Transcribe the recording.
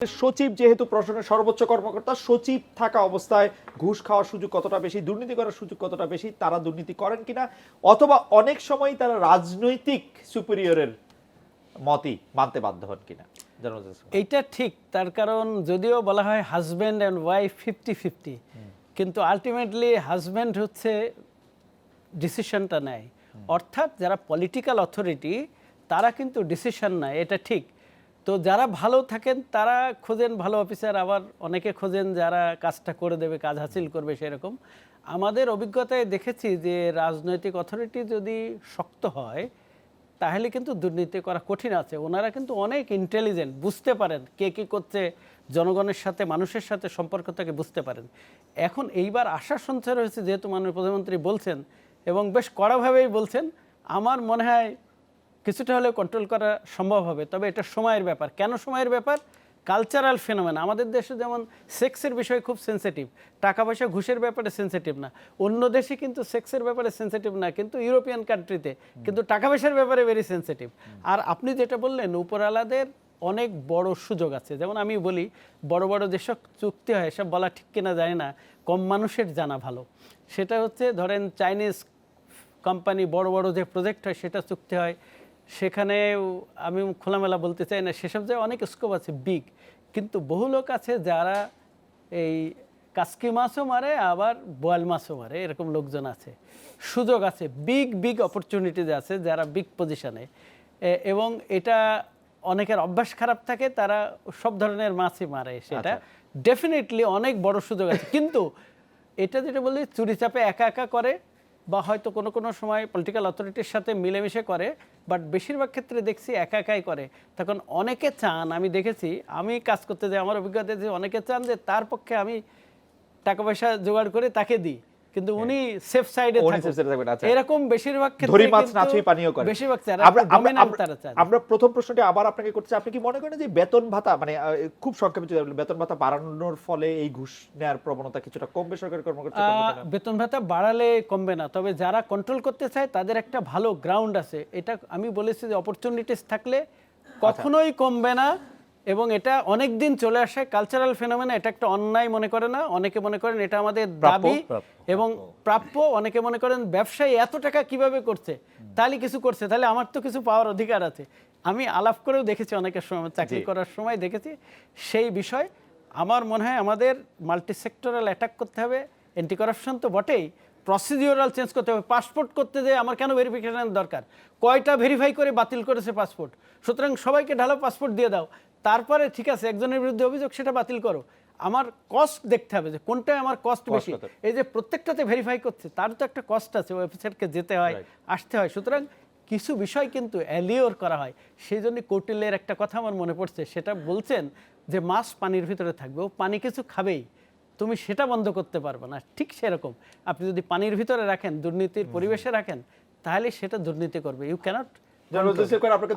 সচিব যেহেতু প্রশাসনের সর্বোচ্চ কর্মকর্তা সচিব থাকা অবস্থায় ঘুষ খাওয়ার সুযোগ কতটা বেশি দুর্নীতি করার সুযোগ কতটা বেশি তারা দুর্নীতি করেন কিনা অথবা অনেক সময় তারা রাজনৈতিক সুপিরিয়রের মতই মানতে বাধ্য হন কিনা এইটা ঠিক তার কারণ যদিও বলা হয় husband and wife fifty fifty কিন্তু আলটিমেটলি হাজব্যান্ড হচ্ছে ডিসিশনটা নেয়। অর্থাৎ যারা পলিটিক্যাল অথরিটি তারা কিন্তু ডিসিশন নেয় এটা ঠিক। তো যারা ভালো থাকেন, তারা খোঁজেন ভালো অফিসার, আবার অনেকে খোঁজেন যারা কাজটা করে দেবে, কাজ হাসিল করবে সেরকম। আমাদের অভিজ্ঞতায় দেখেছি যে, রাজনৈতিক অথরিটি যদি শক্ত হয়, তাহলে কিন্তু দুর্নীতি করা কঠিন আছে। ওনারা কিন্তু অনেক ইন্টেলিজেন্ট বুঝতে পারেন কে কী করছে, জনগণের সাথে, মানুষের সাথে সম্পর্কটাকে বুঝতে পারেন। এখন এইবার আশা সঞ্চয় হয়েছে, যেহেতু মাননীয় প্রধানমন্ত্রী বলছেন এবং বেশ কড়াভাবেই বলছেন, আমার মনে হয় কিছুটা হলেও কন্ট্রোল করা সম্ভব হবে। তবে এটা সময়ের ব্যাপার। কেন সময়ের ব্যাপার? কালচারাল ফেনোমেন আমাদের দেশে যেমন সেক্সের বিষয় খুব সেন্সিটিভ টাকা পয়সা ঘুষের ব্যাপারে সেন্সিটিভ না। অন্য দেশে কিন্তু সেক্সের ব্যাপারে সেন্সিটিভ না, কিন্তু ইউরোপিয়ান কান্ট্রিতে কিন্তু টাকা পয়সার ব্যাপারে ভেরি সেন্সিটিভ আর আপনি যেটা বললেন উপরালাদের অনেক বড় সুযোগ আছে। যেমন আমি বলি, বড় বড় যেসব চুক্তি হয় সব বলা ঠিক কিনা জানি না, কম মানুষের জানা ভালো। সেটা হচ্ছে, ধরেন চাইনিজ কোম্পানি বড় বড় যে প্রজেক্ট হয়, সেটা চুক্তি হয়। সেখানে আমি খোলামেলা বলতে চাই না সেসব জায়গায় অনেক স্কোপ আছে বিগ কিন্তু বহু লোক আছে যারা এই কাসকি মাছও মারে আবার বোয়াল মাছও মারে এরকম লোকজন আছে। সুযোগ আছে বিগ বিগ অপরচুনিটিজ আছে যারা বিগ পজিশনে এবং এটা অনেকের অভ্যাস খারাপ থাকে তারা সব ধরনের মাছই মারে সেটা। ডেফিনেটলি অনেক বড় সুযোগ আছে। কিন্তু এটা যেটা বলি চুরি চাপে একা একা করে বা হয়তো কোনো কোনো সময় পলিটিক্যাল অথরিটির সাথে মিলেমিশে করে বাট বেশিরভাগ ক্ষেত্রে দেখছি একা একাই করে। তখন অনেকে চান, আমি দেখেছি, আমি কাজ করতে যাই, আমার অভিজ্ঞতা যে অনেকে চান যে তার পক্ষে আমি টাকা পয়সা জোগাড় করে তাকে দিই। কিন্তু উনি সেফ সাইডে safe side এ থাকবেন, আচ্ছা। এরকম বেশিরভাগ ক্ষেত্রে ধরি মাছ নাচুই পানীয় করে। বেশিরভাগ আমরা আমরা- প্রথম প্রশ্নটি আবার আপনাকে করতে চাই, আপনি কি মনে করেন যে বেতন ভাতা মানে খুব সংক্ষেপে যদি বেতন ভাতা বাড়ানোর ফলে এই ঘুষ নেওয়ার প্রবণতা কিছুটা কমবে সরকারি কর্মকর্তা বেতন ভাতা বাড়ালে কমবে না তবে যারা কন্ট্রোল করতে চায় তাদের একটা ভালো গ্রাউন্ড আছে। এটা আমি বলেছি যে অপরচুনিটিস থাকলে কখনোই কমবে না। এবং এটা অনেক দিন চলে আসে। কালচারাল ফেনোমেনা এটা একটা অন্যায় মনে করে না। অনেকে মনে করেন এটা আমাদের দাবি এবং প্রাপ্য। অনেকে মনে করেন ব্যবসায়ী এত টাকা কীভাবে করছে? তাহলে কিছু করছে। তাহলে আমার তো কিছু পাওয়ার অধিকার আছে। আমি আলাপ করেও দেখেছি অনেকের সময় চাকরি করার সময় দেখেছি। সেই বিষয় আমার মনে হয় আমাদের মাল্টি সেক্টরাল অ্যাটাক করতে হবে। অ্যান্টি করাপশন তো বটেই। প্রসিডিওরাল চেঞ্জ করতে হবে। পাসপোর্ট করতে যে আমার কেন ভেরিফিকেশনের দরকার? কয়টা ভেরিফাই করে বাতিল করেছে পাসপোর্ট সুতরাং সবাইকে ঢালো পাসপোর্ট দিয়ে দাও। তারপরে ঠিক আছে একজনের বিরুদ্ধে অভিযোগ সেটা বাতিল করো। আমার কস্ট দেখতে হবে যে কোনটায় আমার কস্ট বেশি। এই যে প্রত্যেকটাতে ভেরিফাই করছে তার তো একটা কস্ট আছে ওয়েবসাইটকে যেতে হয় আসতে হয়। সুতরাং কিছু বিষয় কিন্তু অ্যালিওর করা হয়। সেই জন্য কৌটিল্যের একটা কথা আমার মনে পড়ছে। সেটা বলছেন যে মাছ পানির ভিতরে থাকবে। ও পানি কিছু খাবেই। তুমি সেটা বন্ধ করতে পারবে না। ঠিক সেরকম। আপনি যদি পানির ভিতরে রাখেন দুর্নীতির পরিবেশে রাখেন তাহলে সেটা দুর্নীতি করবে। ইউ ক্যানট আপনাকে